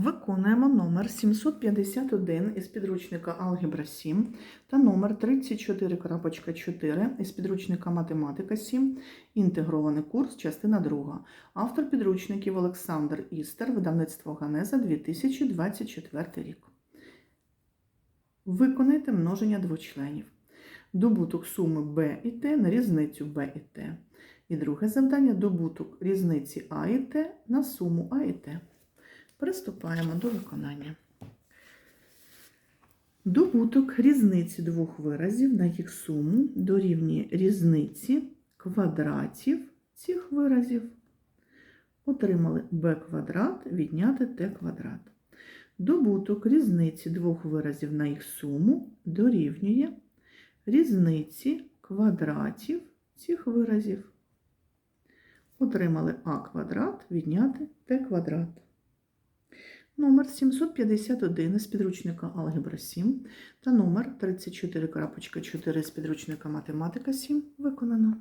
Виконуємо номер 751 із підручника Алгебра 7 та номер 34.4 із підручника Математика 7, інтегрований курс, частина 2. Автор підручників Олександр Істер, видавництво Ганеза 2024 рік. Виконайте множення двочленів. Добуток суми b і t на різницю b і t. І друге завдання добуток різниці а і t на суму а і t. Приступаємо до виконання. Добуток різниці двох виразів на їх суму дорівнює різниці квадратів цих виразів. Отримали b квадрат відняти t квадрат. Добуток різниці двох виразів на їх суму дорівнює різниці квадратів цих виразів. Отримали а квадрат відняти t квадрат. Номер 751 з підручника Алгебра 7 та номер 34.4 з підручника Математика 7 виконано.